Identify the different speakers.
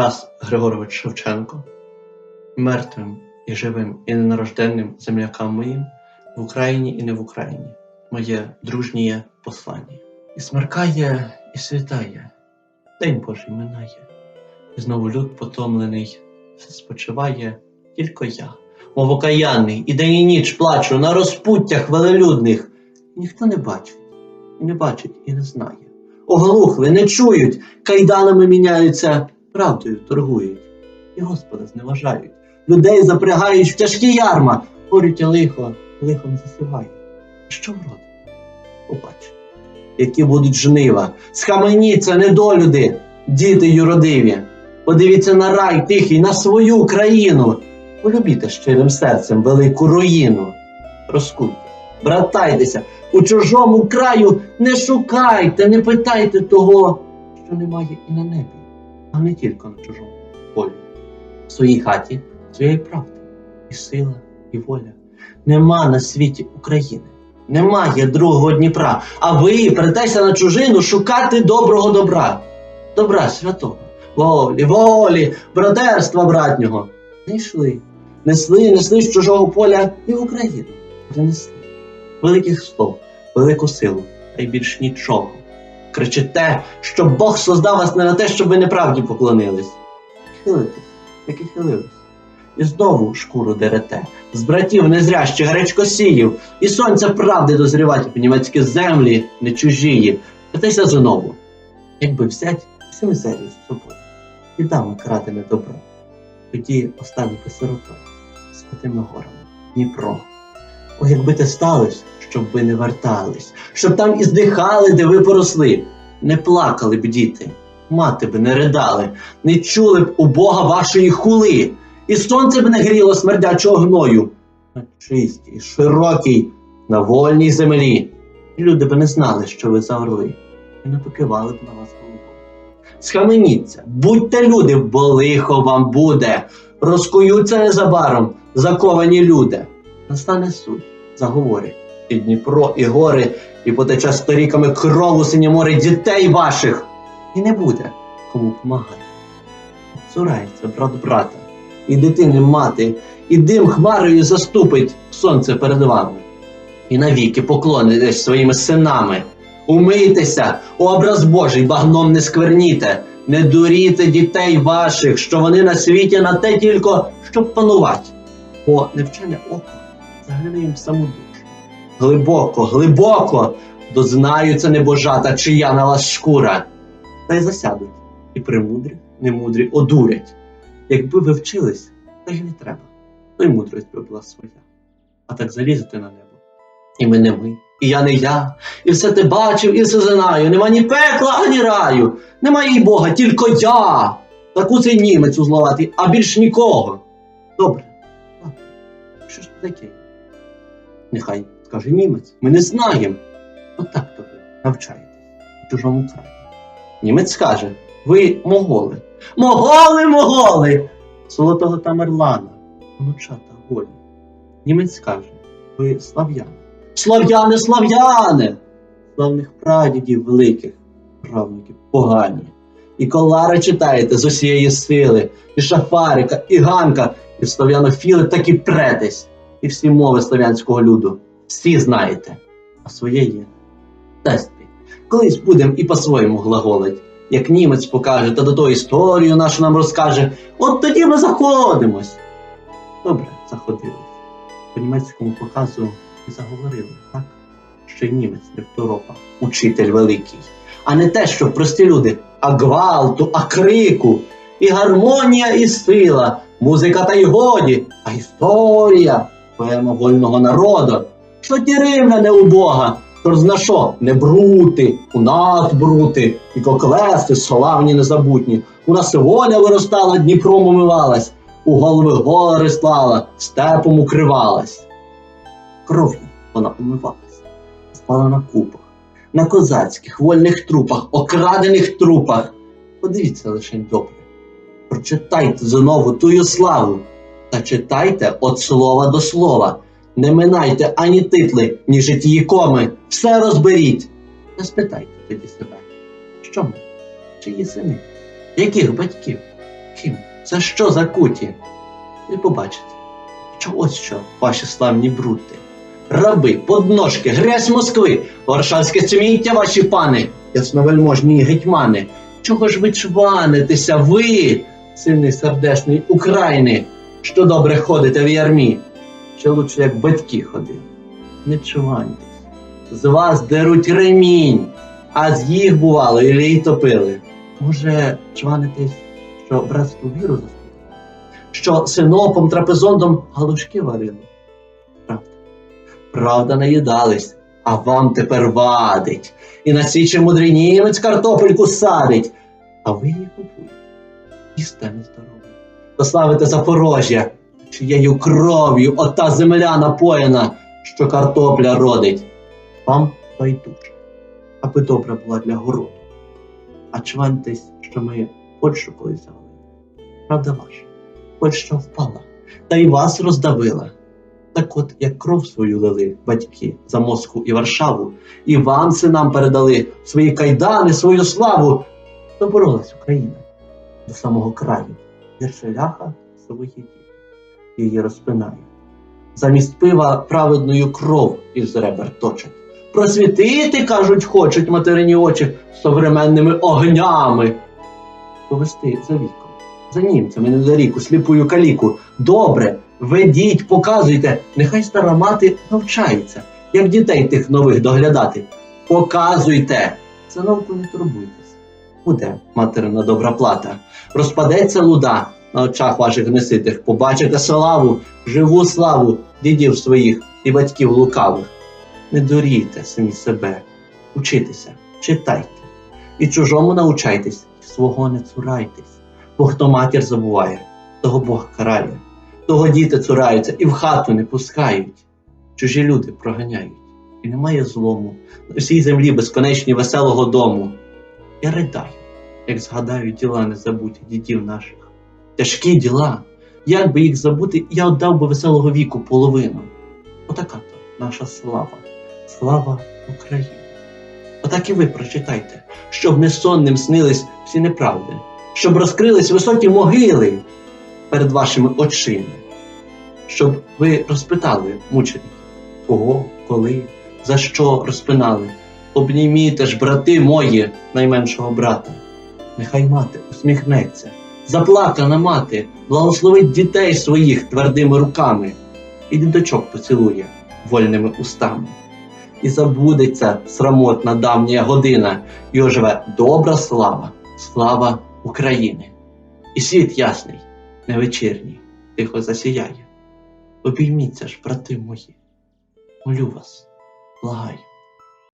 Speaker 1: Тарас Григорович Шевченко, мертвим і живим і ненарожденним землякам моїм в Україні і не в Україні, моє дружнє послання. І смеркає, і світає, День Божий минає, і знову люд потомлений, спочиває тільки я, мов окаянний, і день і ніч плачу на розпуттях велелюдних. Ніхто не бачить, і не бачить, і не знає. Оглухли, не чують, кайданами міняються, правдою торгують, і Господа зневажають. Людей запрягають в тяжкі ярма, горють лихо, лихом засівають. Що вродить? Побач, які будуть жнива, схаменіться, недолюди, діти юродиві. Подивіться на рай тихий, на свою країну. Полюбіте щирим серцем велику руїну. Розкуйте, братайтеся, у чужому краю не шукайте, не питайте того, що немає і на небі, а не тільки на чужому полі. В своїй хаті своєї правди, і сила, і воля. Нема на світі України, немає другого Дніпра, а ви притеся на чужину шукати доброго добра, добра святого, волі, волі, братерства братнього. Не йшли, несли, несли з чужого поля і в Україну принесли. Великих слов, велику силу, та й більш нічого. Кричите, що Бог создав вас не на те, щоб ви неправді поклонились. Хилитесь, як і хилились. І знову шкуру дерете, з братів незрящих гречкосіїв, і сонця правди дозрівати по німецькі землі, не чужії. Питайся знову, якби взять всю мізерію з собою, і дами крадене добро, тоді оставити сиротою, святими горами, Дніпро. О, якби те сталося, щоб ви не вертались, щоб там і здихали, де ви поросли, не плакали б діти, мати б не ридали, не чули б у Бога вашої хули, і сонце б не гріло смердячого гною. На чистій, широкій, на вольній землі. Люди б не знали, що ви за орли, і не покивали б на вас головою. Схаменіться, будьте люди, бо лихо вам буде, розкуються незабаром заковані люди. Настане суд, заговорять і Дніпро, і гори, і потече сторіками кров у синє море дітей ваших. І не буде кому помагати. Цурається брат брата, і дитини мати, і дим хмарою заступить сонце перед вами. І навіки поклонитесь своїми синами. Умийтеся, образ Божий, багном не скверніте, не дуріте дітей ваших, що вони на світі на те тільки, щоб панувати. Бо невчене око загляне їм в саму душу. Глибоко, глибоко дознаються небожата, чия на вас шкура. Та й засядуть, і премудрі, немудрі одурять. Якби ви вчились, та й не треба, то й мудрость би була своя. А так залізете на небо. І ми не ми, і я не я, і все те бачив, і все знаю. Нема ні пекла, ані раю. Немає й Бога, тільки я. Таку цей німець узловатий, а більш нікого. Добре, що ж таке? Нехай скаже німець, ми не знаємо. Отак то ви навчаєтесь в чужому краї. Німець скаже, ви моголи. Моголи, моголи! Золотого Тамерлана, внучата голі. Німець скаже, ви слав'яни. Слав'яни, слав'яни! Славних прадідів великих, правнуків погані. І колари читаєте з усієї сили, і шафарика, і ганка, і слов'янофіли так і претесь, і всі мови слов'янського люду. Всі знаєте, а своє є. Дасть. Колись будем і по-своєму глаголить. Як німець покаже, та до того історію нашу нам розкаже, от тоді ми заходимось. Добре, заходились. По німецькому показу і заговорили, так? Що й німець не второпа, учитель великий. А не те, що прості люди, а гвалту, а крику, і гармонія, і сила, музика та й годі, а історія, поема вольного народу. Що ті римляни у Бога? Тож зна що? Не брути, у нас брути, і коклеси славні незабутні. У нас воля виростала, Дніпром умивалась, у голови гори слала, степом укривалась. Кров'ю вона умивалась, спала на купах, на козацьких, вольних трупах, окрадених трупах. Подивіться лише добре. Прочитайте знову тую славу та читайте від слова до слова. Не минайте ані титли, ні житії коми. Все розберіть. Та спитайте тоді себе, що ми, чиї сини, яких батьків? Втім, це що за куті? І побачите, що ось що ваші славні брути. Раби, подножки, грязь Москви, варшавське цеміття ваші пани, ясновельможні гетьмани. Чого ж ви чванитеся, ви, сильний сердешний України, що добре ходите в ярмі? Ще лучше, як батьки ходили. Не чваньтесь. З вас деруть ремінь, а з їх бувало і лій топили. Може, чванитесь, що братську віру заступили? Що синопом трапезондом галушки варили? Правда. Правда, наїдались, а вам тепер вадить. І на січі мудрий німець картопельку садить. А ви її купуєте. Їсте нездорові. Дославите Запорожжя, чиєю кров'ю ота земля напоєна, що картопля родить. Вам байдуже, аби добра була для городу. А чваньтесь, що ми Польщу колись завели. Правда ваша, Польща впала, та й вас роздавила. Так от, як кров свою лили батьки за Москву і Варшаву, і вам, синам, передали свої кайдани, свою славу, то боролась Україна до самого краю. Гірше ляха своїх дітей її розпинає. Замість пива праведною кров із ребер точать. Просвітити, кажуть, хочуть материні очі современними огнями. Повести за віком, за німцями недаріку, сліпую каліку. Добре, ведіть, показуйте, нехай стара мати навчається, як дітей тих нових доглядати. Показуйте. За науку не турбуйтесь. Буде материна добра плата. Розпадеться луда на очах ваших неситих. Побачите славу, живу славу дідів своїх і батьків лукавих. Не дорійте самі себе, учитеся, читайте. І чужому научайтесь, і свого не цурайтесь. Бо хто матір забуває, того Бог карає, того діти цураються і в хату не пускають. Чужі люди проганяють, і немає злому на всій землі безконечній веселого дому. Я ридаю, як згадаю діла незабуті дідів наших. Тяжкі діла. Як би їх забути, я віддав би веселого віку половину. Отака то наша слава, слава України. Отак і ви прочитайте, щоб не сонним снились всі неправди, щоб розкрились високі могили перед вашими очима, щоб ви розпитали мучеників, кого, коли, за що розпинали. Обніміте ж, брати мої, найменшого брата. Нехай мати усміхнеться, заплакана мати, благословить дітей своїх твердими руками і діточок поцілує вольними устами. І забудеться срамотна давня година, і оживе добра слава, слава України. І світ ясний, невечірній, тихо засіяє. Обійміться ж, брати мої, молю вас, благаю.